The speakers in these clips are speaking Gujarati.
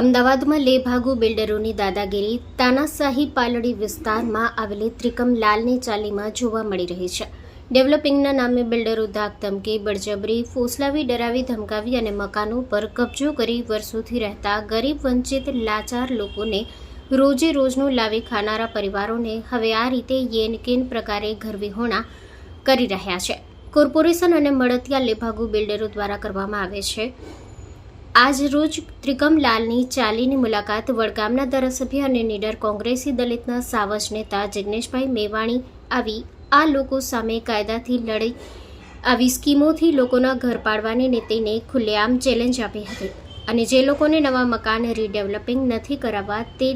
અમદાવાદમાં લેભાગુ બિલ્ડરોની દાદાગીરી તાનાશાહી પાલડી વિસ્તારમાં આવેલી ત્રિકમ લાલની ચાલીમાં જોવા મળી રહી છે. ડેવલપિંગના નામે બિલ્ડરો ધાક ધમકી, બળજબરી, ફોસલાવી, ડરાવી, ધમકાવી અને મકાનો પર કબજો કરી વર્ષોથી રહેતા ગરીબ વંચિત લાચાર લોકોને રોજે રોજનું લાવી ખાનારા પરિવારોને હવે આ રીતે યેનકેન પ્રકારે ઘરવિહોણા કરી રહ્યા છે. કોર્પોરેશન અને મળતિયા લેભાગુ બિલ્ડરો દ્વારા કરવામાં આવે છે આજ રોજ ત્રિકમલાલની ચાલીની મુલાકાત વડગામના ધારાસભ્ય અને નીડર કોંગ્રેસી દલિતના સાવજ નેતા જિગ્નેશભાઈ મેવાણી આવી. આ લોકો સામે કાયદાથી લડે આવી સ્કીમોથી લોકોના ઘર પાડવાની નીતિને ખુલ્લેઆમ ચેલેન્જ આપી હતી. અને જે લોકોને નવા મકાન રીડેવલપિંગ નથી કરાવવા, તે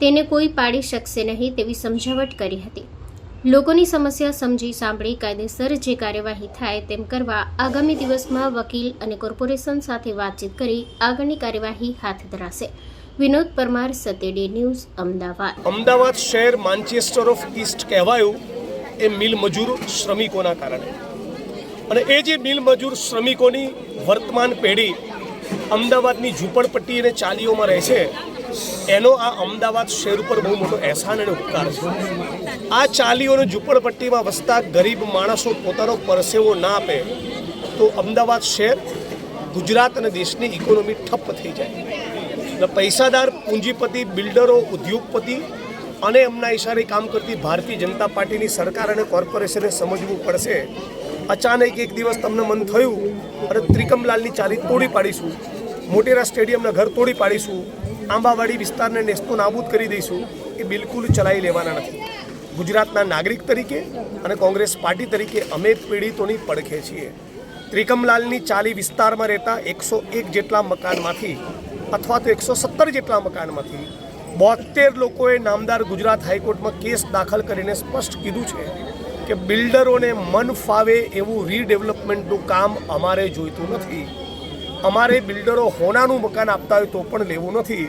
તેને કોઈ પાડી શકશે નહીં તેવી સમજાવટ કરી હતી. લોકોની સમસ્યા સમજી સાંભળી કાયદેસર જે કાર્યવાહી થાય તેમ કરવા આગામી દિવસમાં વકીલ અને કોર્પોરેશન સાથે વાતચીત કરી આગળની કાર્યવાહી હાથ ધરાશે. વિનોદ પરમાર સતેડી ન્યૂઝ, અમદાવાદ. અમદાવાદ શહેર માન્ચેસ્ટર ઓફ ઈસ્ટ કહેવાયું એ મિલ મજૂર શ્રમિકોના કારણે. અને એ જે મિલ મજૂર શ્રમિકોની વર્તમાન પેઢી અમદાવાદની ઝૂંપડપટ્ટી અને ચાલીઓમાં રહે છે, એનો આ અમદાવાદ શહેર ઉપર બહુ મોટો અહેસાન અને ઉપકાર છે. આ ચાલીઓને ઝૂંપડપટ્ટીમાં વસતા ગરીબ માણસો પોતાનો પરસેવો ના આપે, તો અમદાવાદ શહેર ગુજરાત અને દેશની ઇકોનોમી ઠપ્પ થઈ જાય. એટલે પૈસાદાર, પૂંજીપતિ, બિલ્ડરો, ઉદ્યોગપતિ અને એમના ઇશારે કામ કરતી ભારતીય જનતા પાર્ટીની સરકાર અને કોર્પોરેશને સમજવું પડશે. અચાનક એક દિવસ તમને મન થયું અને ત્રિકમલાલની ચાલી તોડી પાડીશું, મોટેરા સ્ટેડિયમના ઘર તોડી પાડીશું, આંબાવાડી વિસ્તારને નેસ્તો નાબૂદ કરી દઈશું, એ બિલકુલ ચલાવી લેવાના નથી. ગુજરાતના નાગરિક તરીકે અને કોંગ્રેસ પાર્ટી તરીકે અમે પીડિતોની પડખે છીએ. ત્રિકમલાલની ચાલી વિસ્તારમાં રહેતા એકસો એક જેટલા મકાનમાંથી અથવા તો એકસો સત્તર જેટલા મકાનમાંથી બોતેર લોકોએ નામદાર ગુજરાત હાઈકોર્ટમાં કેસ દાખલ કરીને સ્પષ્ટ કીધું છે કે બિલ્ડરોને મન ફાવે એવું રીડેવલપમેન્ટનું કામ અમારે જોઈતું નથી. અમારે બિલ્ડરો હોનાનું મકાન આપતા હોય તો પણ લેવું નથી.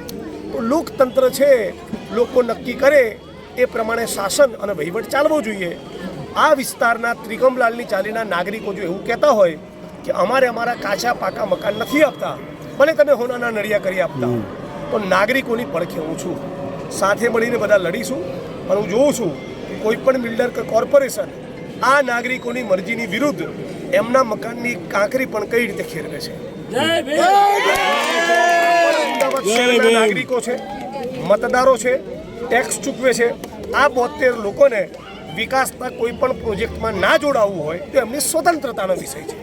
તો લોકતંત્ર છે, લોકો નક્કી કરે એ પ્રમાણે શાસન અને વહીવટ ચાલવો જોઈએ. આ વિસ્તારના ત્રિકમલાલની ચાલીના નાગરિકો જો એવું કહેતા હોય કે અમારે અમારા કાચા પાકા મકાન નથી આપતા ભલે તમે હોનાના નળિયા કરી આપતા તો નાગરિકોની પડખે હું છું. સાથે મળીને બધા લડીશું પણ હું જોઉં છું કે કોઈ પણ બિલ્ડર કે કોર્પોરેશન આ નાગરિકોની મરજીની વિરુદ્ધ એમના મકાનની કાંકરી પણ કઈ રીતે ખેરવે છે. નાગરિકો છે મતદારો છે ટેક્સ ચૂકવે છે. આ બોતેર લોકોને વિકાસના કોઈ પણ પ્રોજેક્ટમાં ના જોડાવવું હોય તો એમની સ્વતંત્રતાનો વિષય છે.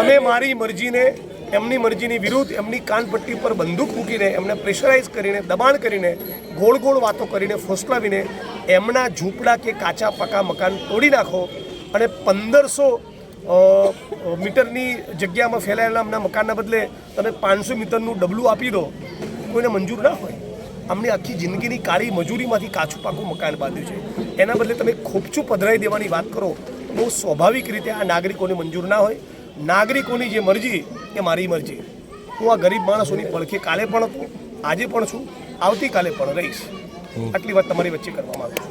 અમે મારી મરજીને, એમની મરજીની વિરુદ્ધ, એમની કાનપટ્ટી પર બંદૂક મૂકીને, એમને પ્રેશરાઇઝ કરીને, દબાણ કરીને, ગોળ ગોળ વાતો કરીને ફોસલાવીને, એમના ઝૂંપડા કે કાચા પાકા મકાન તોડી નાખો અને પંદરસો મીટરની જગ્યામાં ફેલાયેલા એમના મકાનના બદલે તમે પાંચસો મીટરનું ડબલું આપી દો, કોઈને મંજૂર ના હોય. અમને આખી જિંદગીની કાળી મજૂરીમાંથી કાચું પાકું મકાન બાંધ્યું છે. એના બદલે તમે ખોપચું પધરાઈ દેવાની વાત કરો બહુ સ્વાભાવિક રીતે આ નાગરિકોને મંજૂર ના હોય. નાગરિકોની જે મરજી એ મારી મરજી. હું આ ગરીબ માણસોની પડખે કાલે પણ હતો આજે પણ છું આવતીકાલે પણ રહીશ. આટલી વાત તમારી વચ્ચે કરવામાં છું